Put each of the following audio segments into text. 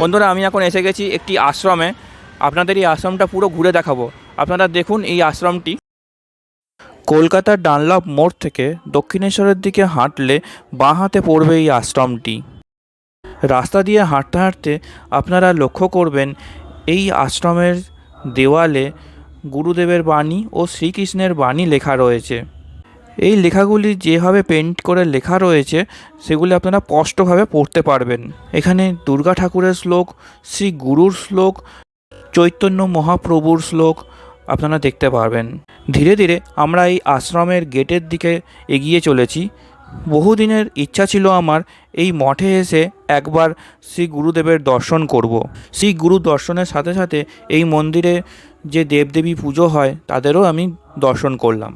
বন্ধুরা, আমি এখন এসে গেছি একটি আশ্রমে। আপনাদের এই আশ্রমটা পুরো ঘুরে দেখাবো। আপনারা দেখুন এই আশ্রমটি। কলকাতার ডানলপ মোড় থেকে দক্ষিণেশ্বরের দিকে হাঁটলে বাঁ হাতে পড়বে এই আশ্রমটি। রাস্তা দিয়ে হাঁটতে হাঁটতে আপনারা লক্ষ্য করবেন, এই আশ্রমের দেওয়ালে গুরুদেবের বাণী ও শ্রীকৃষ্ণের বাণী লেখা রয়েছে। এই লেখাগুলি যেভাবে পেন্ট করে লেখা রয়েছে, সেগুলি আপনারা স্পষ্টভাবে পড়তে পারবেন। এখানে দুর্গা ঠাকুরের শ্লোক, শ্রী গুরুর শ্লোক, চৈতন্য মহাপ্রভুর শ্লোক আপনারা দেখতে পারবেন। ধীরে ধীরে আমরা এই আশ্রমের গেটের দিকে এগিয়ে চলেছি। বহুদিনের ইচ্ছা ছিল আমার এই মঠে এসে একবার শ্রী গুরুদেবের দর্শন করব। শ্রী গুরু দর্শনের সাথে সাথে এই মন্দিরে যে দেবদেবী পুজো হয়, তাদেরও আমি দর্শন করলাম।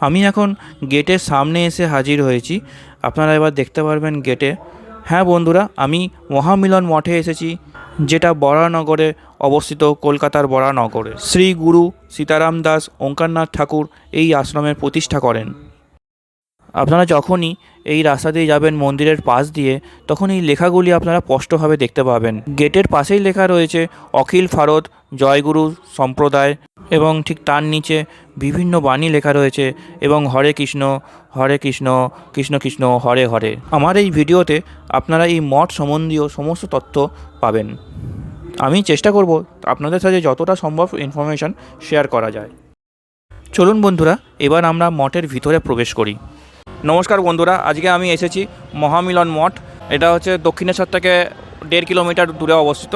আমি এখন গেটের সামনে এসে হাজির হয়েছি। আপনারা এবার দেখতে পারবেন গেটে। হ্যাঁ বন্ধুরা, আমি মহামিলন মঠে এসেছি, যেটা বরানগরে অবস্থিত কলকাতার বরানগরে। শ্রী গুরু সীতারাম দাস ওঙ্কারনাথ ঠাকুর এই আশ্রমের প্রতিষ্ঠা করেন। আপনারা যখনই এই রাস্তা দিয়ে যাবেন মন্দিরের পাশ দিয়ে, তখন এই লেখাগুলি আপনারা স্পষ্টভাবে দেখতে পাবেন। গেটের পাশেই লেখা রয়েছে, অখিল ভারত জয়গুরু সম্প্রদায় এবং ঠিক তার নিচে বিভিন্ন বাণী লেখা রয়েছে এবং হরে কৃষ্ণ হরে কৃষ্ণ কৃষ্ণ কৃষ্ণ, হরে হরে। আমার এই ভিডিওতে আপনারা এই মঠ সম্বন্ধীয় সমস্ত তথ্য পাবেন। আমি চেষ্টা করব আপনাদের সাথে যতটা সম্ভব ইনফরমেশান শেয়ার করা যায়। চলুন বন্ধুরা, এবার আমরা মঠের ভিতরে প্রবেশ করি। নমস্কার বন্ধুরা, আজকে আমি এসেছি মহামিলন মঠ। এটা হচ্ছে দক্ষিণেশ্বর থেকে দেড় কিলোমিটার দূরে অবস্থিত।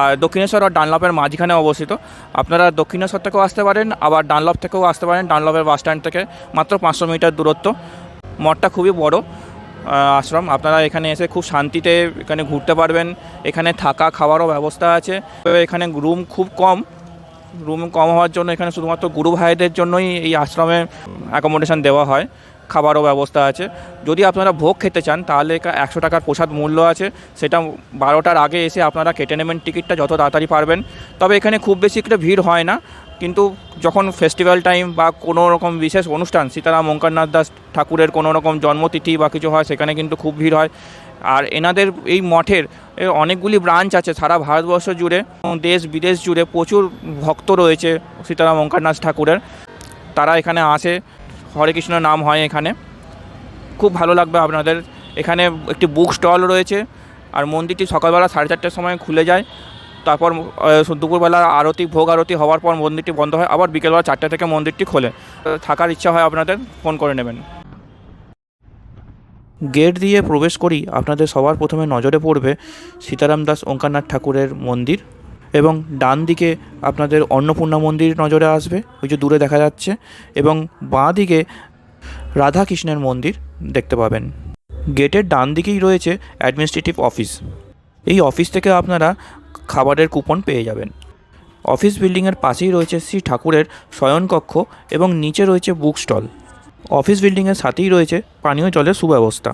আর দক্ষিণেশ্বর আর ডানলপের মাঝখানে অবস্থিত। আপনারা দক্ষিণেশ্বর থেকেও আসতে পারেন, আবার ডানলপ থেকেও আসতে পারেন, ডানলপের বাস স্ট্যান্ড থেকে মাত্র পাঁচশো মিটার দূরত্ব। মঠটা খুবই বড় আশ্রম। আপনারা এখানে এসে খুব শান্তিতে এখানে ঘুরতে পারবেন। এখানে থাকা, খাওয়ারও ব্যবস্থা আছে। এখানে রুম খুব কম। রুম কম হওয়ার জন্য এখানে শুধুমাত্র গুরু ভাইদের জন্যই এই আশ্রমে অ্যাকোমোডেশন দেওয়া হয়। খাবারও ব্যবস্থা আছে। যদি আপনারা ভোগ খেতে চান, তাহলে একশো টাকার প্রসাদ মূল্য আছে। সেটা বারোটার আগে এসে আপনারা কেটে নেবেন টিকিটটা যত তাড়াতাড়ি পারবেন। তবে এখানে খুব বেশি একটা ভিড় হয় না। কিন্তু যখন ফেস্টিভ্যাল টাইম বা কোনো রকম বিশেষ অনুষ্ঠান, সীতারাম ওঙ্কারনাথ দাস ঠাকুরের কোনো রকম জন্মতিথি বা কিছু হয়, সেখানে কিন্তু খুব ভিড় হয়। আর এনাদের এই মঠের অনেকগুলি ব্রাঞ্চ আছে সারা ভারতবর্ষ জুড়ে দেশ বিদেশ জুড়ে প্রচুর ভক্ত রয়েছে সীতারাম ওঙ্কারনাথ ঠাকুরের। তারা এখানে আসে হরে কৃষ্ণ নাম হয় এখানে। খুব ভালো লাগবে আপনাদের। এখানে একটি বুক স্টল রয়েছে আর মন্দিরটি সকালবেলা সাড়ে চারটের সময় খুলে যায়। তারপর দুপুরবেলা আরতি, ভোগ আরতি হওয়ার পর মন্দিরটি বন্ধ হয়। আবার বিকেলবেলা চারটে থেকে মন্দিরটি খোলে। থাকার ইচ্ছা হয় আপনাদের, ফোন করে নেবেন। গেট দিয়ে প্রবেশ করি। আপনাদের সবার প্রথমে নজরে পড়বে সীতারাম দাস ওঙ্কারনাথ ঠাকুরের মন্দির। এবং ডান দিকে আপনাদের অন্নপূর্ণা মন্দির নজরে আসবে, ওই যে দূরে দেখা যাচ্ছে, এবং বাঁ দিকে রাধাকৃষ্ণের মন্দির দেখতে পাবেন। গেটের ডান দিকেই রয়েছে অ্যাডমিনিস্ট্রেটিভ অফিস এই অফিস থেকে আপনারা খাবারের কুপন পেয়ে যাবেন। অফিস বিল্ডিংয়ের পাশেই রয়েছে শ্রী ঠাকুরের শয়নকক্ষ এবং নিচে রয়েছে বুক স্টল অফিস বিল্ডিংয়ের সাথেই রয়েছে পানীয় জলের সুব্যবস্থা।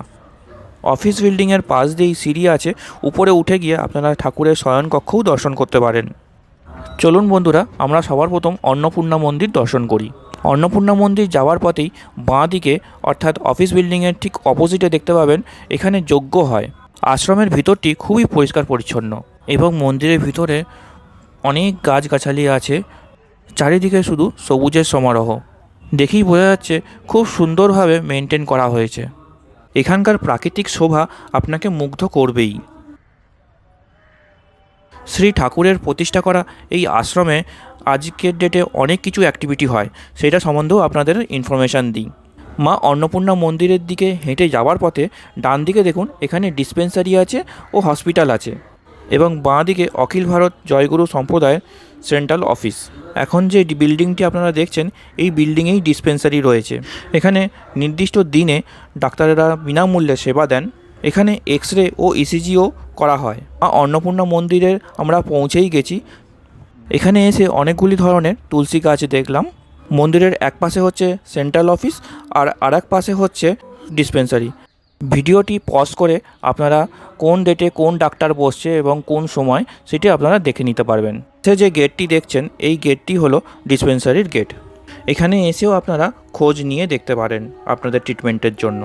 অফিস বিল্ডিংয়ের পাশ দিয়েই সিঁড়ি আছে, উপরে উঠে গিয়ে আপনারা ঠাকুরের শয়নকক্ষও দর্শন করতে পারেন। চলুন বন্ধুরা, আমরা সবার প্রথম অন্নপূর্ণা মন্দির দর্শন করি। অন্নপূর্ণা মন্দির যাওয়ার পথেই বাঁ দিকে, অর্থাৎ অফিস বিল্ডিংয়ের ঠিক অপোজিটে দেখতে পাবেন, এখানে যজ্ঞ হয়। আশ্রমের ভিতরটি খুবই পরিষ্কার পরিচ্ছন্ন এবং মন্দিরের ভিতরে অনেক গাছগাছালি আছে, চারিদিকে শুধু সবুজের সমারোহ। দেখেই বোঝা যাচ্ছে, খুব সুন্দরভাবে মেনটেন করা হয়েছে। এখানকার প্রাকৃতিক শোভা আপনাকে মুগ্ধ করবেই। শ্রী ঠাকুরের প্রতিষ্ঠা করা এই আশ্রমে আজকের ডেটে অনেক কিছু অ্যাক্টিভিটি হয়, সেটা সম্বন্ধেও আপনাদের ইনফরমেশান দিই। মা অন্নপূর্ণা মন্দিরের দিকে হেঁটে যাওয়ার পথে ডান দিকে দেখুন, এখানে ডিসপেন্সারি আছে ও হসপিটাল আছে। এবং বাঁ দিকে অখিল ভারত জয়গুরু সম্প্রদায় সেন্ট্রাল অফিস। এখন যে বিল্ডিংটি আপনারা দেখছেন, এই বিল্ডিংয়েই ডিসপেন্সারি রয়েছে। এখানে নির্দিষ্ট দিনে ডাক্তারেরা বিনামূল্যে সেবা দেন। এখানে এক্স রে ও ইসিজিও করা হয়। মা অন্নপূর্ণা মন্দিরের আমরা পৌঁছেই গেছি। এখানে এসে অনেকগুলি ধরনের তুলসী গাছ দেখলাম। মন্দিরের এক পাশে হচ্ছে সেন্ট্রাল অফিস আর আর এক পাশে হচ্ছে ডিসপেন্সারি। ভিডিওটি পজ করে আপনারা কোন ডেটে কোন ডাক্তার বসছে এবং কোন সময় সেটি আপনারা দেখে নিতে পারবেন। সে যে গেটটি দেখছেন, এই গেটটি হলো ডিসপেন্সারির গেট এখানে এসেও আপনারা খোঁজ নিয়ে দেখতে পারেন আপনাদের ট্রিটমেন্টের জন্য।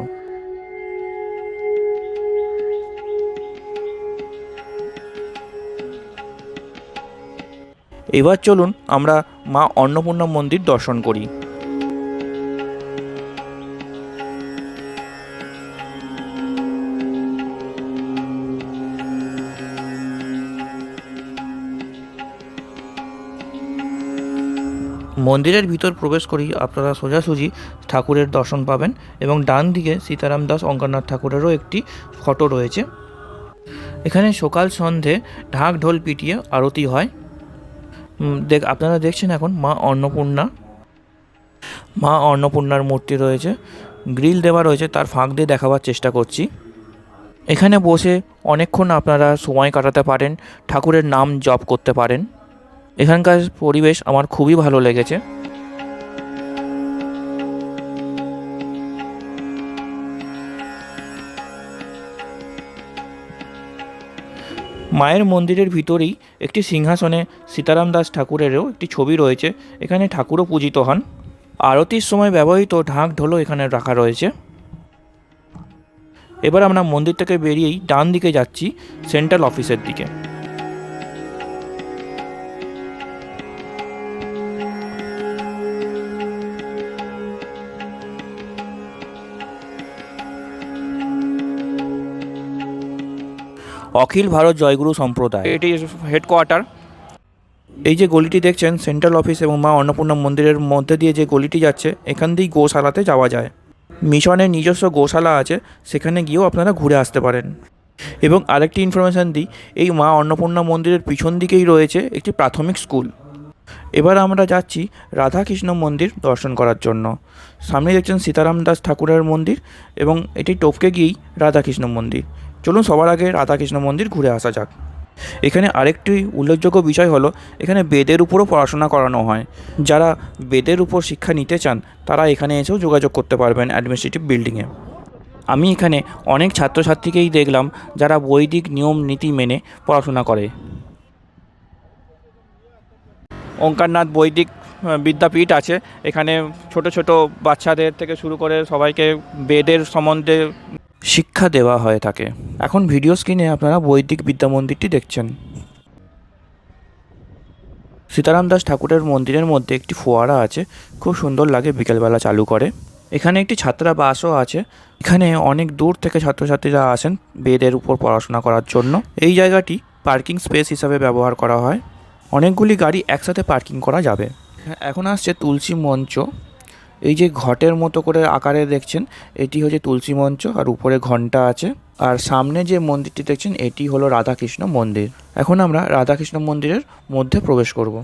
এবার চলুন আমরা মা অন্নপূর্ণা মন্দির দর্শন করি। মন্দিরের ভিতর প্রবেশ করেই আপনারা সোজাসুজি ঠাকুরের দর্শন পাবেন এবং ডান দিকে সীতারাম দাস অঙ্কনাথ ঠাকুরেরও একটি ফটো রয়েছে। এখানে সকাল সন্ধে ঢাক ঢোল পিটিয়ে আরতি হয়। দেখ, আপনারা দেখছেন এখন মা অন্নপূর্ণা। মা অন্নপূর্ণার মূর্তি রয়েছে। গ্রিল দেওয়া রয়েছে, তার ফাঁক দিয়ে দেখাবার চেষ্টা করছি। এখানে বসে অনেকক্ষণ আপনারা সময় কাটাতে পারেন, ঠাকুরের নাম জপ করতে পারেন। এখানকার পরিবেশ আমার খুবই ভালো লেগেছে। মায়ের মন্দিরের ভিতরেই একটি সিংহাসনে সীতারাম দাস ঠাকুরেরও একটি ছবি রয়েছে। এখানে ঠাকুরও পূজিত হন। আরতির সময় ব্যবহৃত ঢাক ঢোলও এখানে রাখা রয়েছে। এবার আমরা মন্দির থেকে বেরিয়েই ডান দিকে যাচ্ছি, সেন্ট্রাল অফিসের দিকে। অখিল ভারত জয়গুরু সম্প্রদায়। এটি হেডকোয়ার্টার এই যে গলিটি দেখছেন সেন্ট্রাল অফিস এবং মা অন্নপূর্ণা মন্দিরের মধ্যে দিয়ে যে গলিটি যাচ্ছে এখান দিয়েই গোশালাতে যাওয়া যায়। মিশনের নিজস্ব গোশালা আছে সেখানে গিয়েও আপনারা ঘুরে আসতে পারেন। এবং আরেকটি ইনফরমেশান দিই এই মা অন্নপূর্ণা মন্দিরের পিছন দিকেই রয়েছে একটি প্রাথমিক স্কুল। এবার আমরা যাচ্ছি রাধাকৃষ্ণ মন্দির দর্শন করার জন্য। সামনে দেখছেন সীতারাম দাস ঠাকুরের মন্দির এবং এটি টপকে গিয়েই রাধাকৃষ্ণ মন্দির। চলুন সবার আগে রাধাকৃষ্ণ মন্দির ঘুরে আসা যাক। এখানে আরেকটি উল্লেখযোগ্য বিষয় হলো, এখানে বেদের উপরও পড়াশোনা করানো হয়। যারা বেদের উপর শিক্ষা নিতে চান, তারা এখানে এসেও যোগাযোগ করতে পারবেন অ্যাডমিনিস্ট্রেটিভ বিল্ডিংয়ে আমি এখানে অনেক ছাত্রছাত্রীকেই দেখলাম, যারা বৈদিক নিয়ম নীতি মেনে পড়াশোনা করে। ওঙ্কারনাথ বৈদিক বিদ্যাপীঠ আছে। এখানে ছোট ছোট বাচ্চাদের থেকে শুরু করে সবাইকে বেদের সম্বন্ধে শিক্ষা দেওয়া হয়ে থাকে। এখন ভিডিও স্ক্রিনে আপনারা বৈদিক বিদ্যা মন্দিরটি দেখছেন। সীতারাম দাস ঠাকুরের মন্দিরের মধ্যে একটি ফোয়ারা আছে, খুব সুন্দর লাগে, বিকেলবেলা চালু করে। এখানে একটি ছাত্রাবাসও আছে। এখানে অনেক দূর থেকে ছাত্রছাত্রীরা আসেন বেদের উপর পড়াশোনা করার জন্য। এই জায়গাটি পার্কিং স্পেস হিসাবে ব্যবহার করা হয়। অনেকগুলি গাড়ি একসাথে পার্কিং করা যাবে। এখন আসছে তুলসী মঞ্চ। এই যে ঘটের মতো করে আকারে দেখছেন, এটি হচ্ছে তুলসী মঞ্চ আর উপরে ঘণ্টা আছে। আর সামনে যে মন্দিরটি দেখছেন, এটি হলো রাধাকৃষ্ণ মন্দির। এখন আমরা রাধাকৃষ্ণ মন্দিরের মধ্যে প্রবেশ করব।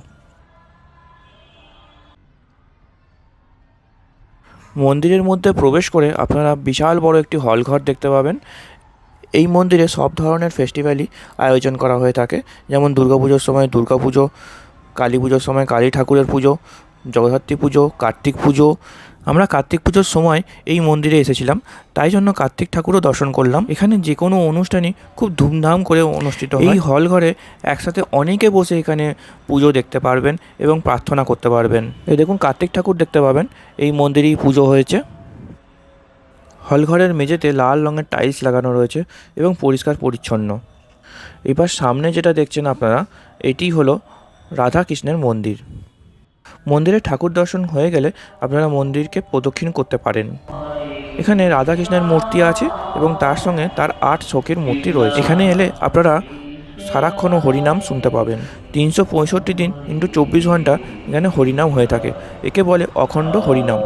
মন্দিরের মধ্যে প্রবেশ করে আপনারা বিশাল বড় একটি হল ঘর দেখতে পাবেন। এই মন্দিরে সব ধরনের ফেস্টিভ্যালই আয়োজন করা হয়ে থাকে। যেমন দুর্গাপুজোর সময় দুর্গাপুজো কালী পুজোর সময় কালী ঠাকুরের পুজো জগদ্ধাত্রী পুজো, কার্তিক পুজো। আমরা কার্তিক পুজোর সময় এই মন্দিরে এসেছিলাম। তাই জন্য কার্তিক ঠাকুরও দর্শন করলাম। এখানে যে কোনো অনুষ্ঠানই খুব ধুমধাম করে অনুষ্ঠিত হয়। এই হল ঘরে একসাথে অনেকে বসে এখানে পুজো দেখতে পারবেন এবং প্রার্থনা করতে পারবেন। এই দেখুন, কার্তিক ঠাকুর দেখতে পাবেন। এই মন্দিরেই পুজো হয়েছে। হলঘরের মেঝেতে লাল রঙের টাইলস লাগানো রয়েছে এবং পরিষ্কার পরিচ্ছন্ন। এবার সামনে যেটা দেখছেন আপনারা, এটি হলো রাধা কৃষ্ণের মন্দির। মন্দিরে ঠাকুর দর্শন হয়ে গেলে আপনারা মন্দিরকে প্রদক্ষিণ করতে পারেন। এখানে রাধাকৃষ্ণের মূর্তি আছে এবং তার সঙ্গে তার আট শোকের মূর্তি রয়েছে। এখানে এলে আপনারা সারাক্ষণ হরিনাম শুনতে পাবেন। তিনশো পঁয়ষট্টি দিন ইন্টু চব্বিশ ঘণ্টা এখানে হরিনাম হয়ে থাকে। একে বলে অখণ্ড হরিনাম।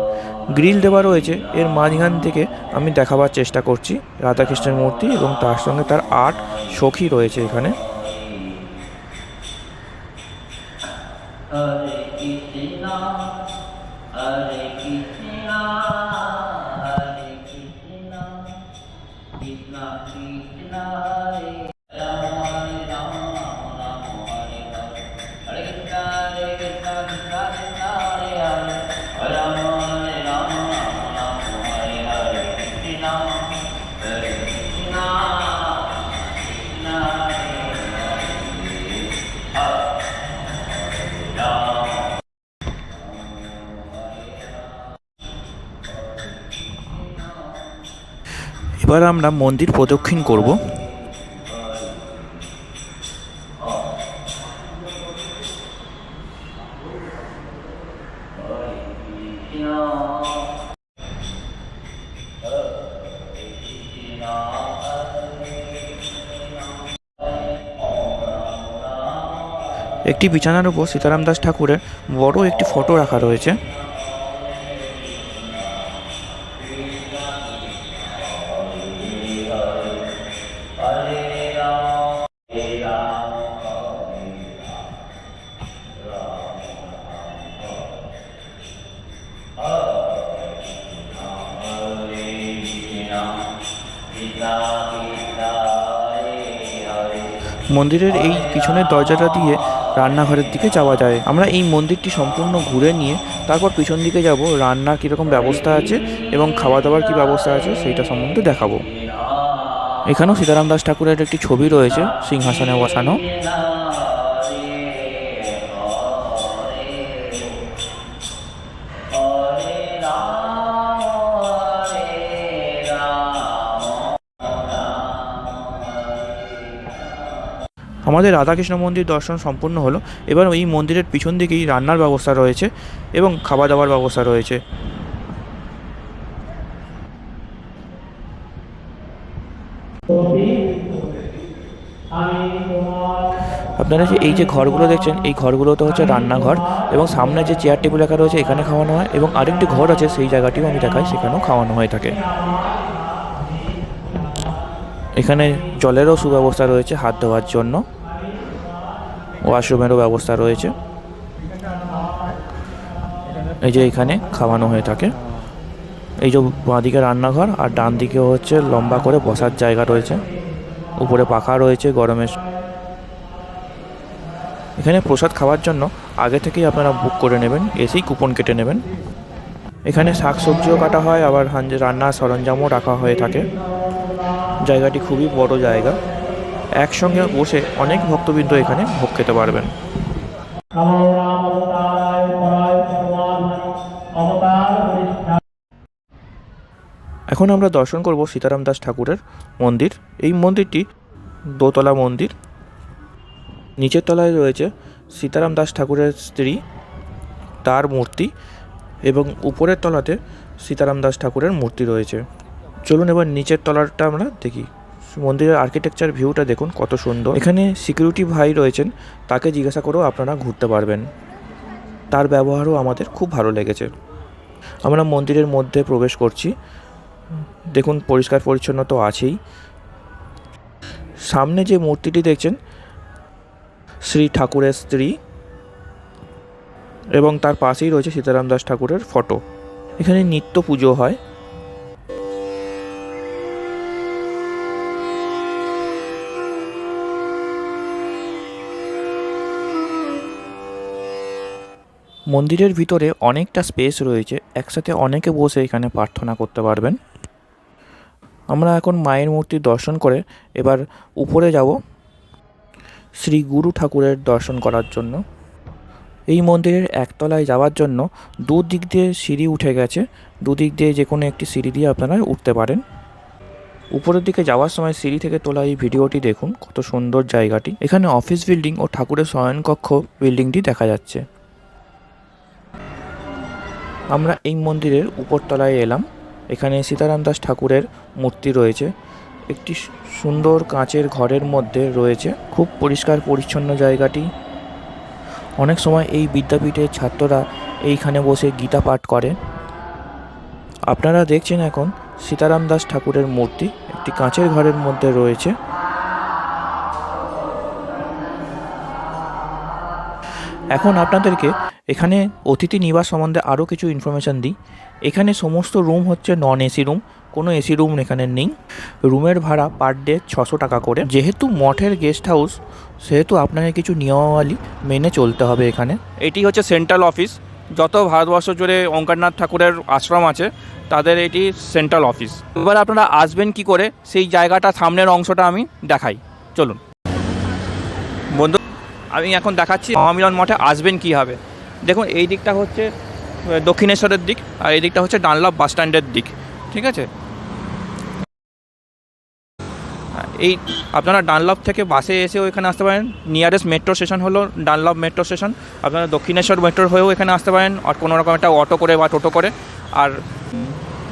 গ্রিল দেওয়া রয়েছে। এর মাঝখান থেকে আমি দেখাবার চেষ্টা করছি রাধাকৃষ্ণের মূর্তি এবং তার সঙ্গে তার আট সখী রয়েছে এখানে। এবার আমরা মন্দির প্রদক্ষিণ করব। একটি বিছানার উপর সীতারাম দাস ঠাকুরের বড় একটি ফটো রাখা রয়েছে। মন্দিরের এই পিছনের দরজাটা দিয়ে রান্নাঘরের দিকে যাওয়া যায়। আমরা এই মন্দিরটি সম্পূর্ণ ঘুরে নিয়ে তারপর পিছন দিকে যাব, রান্নার কীরকম ব্যবস্থা আছে এবং খাওয়া দাওয়ার কী ব্যবস্থা আছে সেইটা সম্বন্ধে দেখাবো। এখানেও সীতারাম দাস ঠাকুরের একটি ছবি রয়েছে, সিংহাসনে বসানো। আমাদের রাধাকৃষ্ণ মন্দির দর্শন সম্পূর্ণ হলো। এবার এই মন্দিরের পিছন দিকেই রান্নার ব্যবস্থা রয়েছে এবং খাওয়া দাওয়ার ব্যবস্থা রয়েছে। আপনারা যে এই যে ঘরগুলো দেখছেন, এই ঘরগুলোতে হচ্ছে রান্নাঘর এবং সামনে যে চেয়ার টেবিল রাখা রয়েছে এখানে খাওয়ানো হয় এবং আরেকটি ঘর আছে সেই জায়গাটিও আমি দেখাই, সেখানেও খাওয়ানো হয়ে থাকে। এখানে জলেরও সুব্যবস্থা রয়েছে হাত ধোয়ার জন্য। ওয়াশরুমেরও ব্যবস্থা রয়েছে। এই যে এখানে খাওয়ানো হয়ে থাকে। এই যে বাঁদিকে রান্নাঘর আর ডান দিকে হচ্ছে লম্বা করে বসার জায়গা রয়েছে। উপরে পাখা রয়েছে গরমের এখানে প্রসাদ খাওয়ার জন্য আগে থেকেই আপনারা বুক করে নেবেন, এসেই কুপন কেটে নেবেন। এখানে শাক সবজিও কাটা হয়, আবার রান্নার সরঞ্জামও রাখা হয়ে থাকে। জায়গাটি খুবই বড় জায়গা। একসঙ্গে বসে অনেক ভক্তবৃন্দ এখানে ভোগ খেতে পারবেন। এখন আমরা দর্শন করব সীতারাম দাস ঠাকুরের মন্দির। এই মন্দিরটি দোতলা মন্দির। নিচের তলায় রয়েছে সীতারাম দাস ঠাকুরের স্ত্রী, তার মূর্তি এবং উপরের তলাতে সীতারাম দাস ঠাকুরের মূর্তি রয়েছে। চলুন এবার নিচের তলাটা আমরা দেখি। মন্দিরের আর্কিটেকচার ভিউটা দেখুন, কত সুন্দর। এখানে সিকিউরিটি ভাই রয়েছেন, তাকে জিজ্ঞাসা করেও আপনারা ঘুরতে পারবেন। তার ব্যবহারও আমাদের খুব ভালো লেগেছে। আমরা মন্দিরের মধ্যে প্রবেশ করছি। দেখুন, পরিষ্কার পরিচ্ছন্ন তো আছেই। সামনে যে মূর্তিটি দেখছেন, শ্রী ঠাকুরের স্ত্রী এবং তার পাশেই রয়েছে সীতারাম দাস ঠাকুরের ফটো এখানে নিত্য পুজো হয়। মন্দিরের ভিতরে অনেকটা স্পেস রয়েছে। একসাথে অনেকে বসে এখানে প্রার্থনা করতে পারবেন। আমরা এখন মায়ের মূর্তি দর্শন করে এবার উপরে যাব শ্রী গুরু ঠাকুরের দর্শন করার জন্য। এই মন্দিরের একতলায় যাওয়ার জন্য দুদিক দিয়ে সিঁড়ি উঠে গেছে। দুদিক দিয়ে যে কোনো একটি সিঁড়ি দিয়ে আপনারা উঠতে পারেন। উপরের দিকে যাওয়ার সময় সিঁড়ি থেকে তোলা এই ভিডিওটি দেখুন, কত সুন্দর জায়গাটি। এখানে অফিস বিল্ডিং ও ঠাকুরের শয়নকক্ষ বিল্ডিংটি দেখা যাচ্ছে। আমরা এই মন্দিরের উপরতলায় এলাম। এখানে সীতারাম দাস ঠাকুরের মূর্তি রয়েছে। একটি সুন্দর কাঁচের ঘরের মধ্যে রয়েছে। খুব পরিষ্কার পরিচ্ছন্ন জায়গাটি। অনেক সময় এই বিদ্যাপীঠের ছাত্ররা এইখানে বসে গীতা পাঠ করে আপনারা দেখছেন এখন সীতারাম দাস ঠাকুরের মূর্তি। একটি কাঁচের ঘরের মধ্যে রয়েছে। এখন আপনাদেরকে এখানে অতিথি নিবাস সম্বন্ধে আরও কিছু ইনফরমেশান দিই। এখানে সমস্ত রুম হচ্ছে নন এসি রুম কোনো এসি রুম এখানে নেই। রুমের ভাড়া পার ডে ছশো টাকা করে। যেহেতু মঠের গেস্ট হাউস সেহেতু আপনাকে কিছু নিয়মাবলী মেনে চলতে হবে এখানে। এটি হচ্ছে সেন্ট্রাল অফিস যত ভারতবর্ষ জুড়ে ওঙ্কারনাথ ঠাকুরের আশ্রম আছে, তাদের এটি সেন্ট্রাল অফিস এবার আপনারা আসবেন কি করে, সেই জায়গাটা সামনের অংশটা আমি দেখাই। চলুন। বন্ধু আমি এখন দেখাচ্ছি মহামিলন মঠে আসবেন কীভাবে দেখুন, এই দিকটা হচ্ছে দক্ষিণেশ্বরের দিক আর এই দিকটা হচ্ছে ডানলপ বাস স্ট্যান্ডের দিক, ঠিক আছে? এই, আপনারা ডানলপ থেকে বাসে এসেও এখানে আসতে পারেন। নিয়ারেস্ট মেট্রো স্টেশন হলো ডানলপ মেট্রো স্টেশন। আপনারা দক্ষিণেশ্বর মেট্রো হয়েও এখানে আসতে পারেন আর কোনো রকম একটা অটো করে বা টোটো করে। আর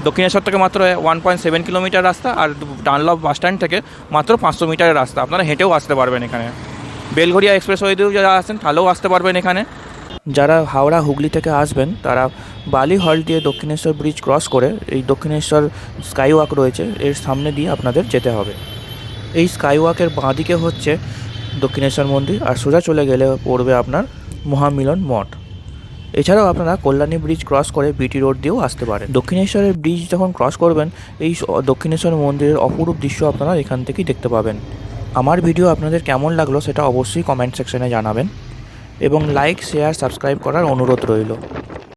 দক্ষিণেশ্বর থেকে মাত্র ওয়ান পয়েন্ট সেভেন কিলোমিটার রাস্তা আর ডানলপ বাস স্ট্যান্ড থেকে মাত্র পাঁচশো মিটারের রাস্তা। আপনারা হেঁটেও আসতে পারবেন এখানে। বেলঘরিয়া এক্সপ্রেসওয়ে দিয়েও যারা আসেন তাহলেও আসতে পারবেন এখানে। যারা হাওড়া, হুগলি থেকে আসবেন, তারা বালি হল দিয়ে দক্ষিণেশ্বর ব্রিজ ক্রস করে এই দক্ষিণেশ্বর স্কাই ওয়াক রয়েছে, এর সামনে দিয়ে আপনাদের যেতে হবে। এই স্কাই ওয়াকের বাঁদিকে হচ্ছে দক্ষিণেশ্বর মন্দির, আর সোজা চলে গেলে পড়বে আপনার মহামিলন মঠ। এছাড়াও আপনারা কল্যাণী ব্রিজ ক্রস করে বিটি রোড দিয়েও আসতে পারেন। দক্ষিণেশ্বরের ব্রিজ যখন ক্রস করবেন, এই দক্ষিণেশ্বর মন্দিরের অপরূপ দৃশ্য আপনারা এখান থেকেই দেখতে পাবেন। আমার ভিডিও আপনাদের কেমন লাগল সেটা অবশ্যই কমেন্ট সেকশনে জানাবেন। এবং লাইক শেয়ার সাবস্ক্রাইব করার অনুরোধ রইল।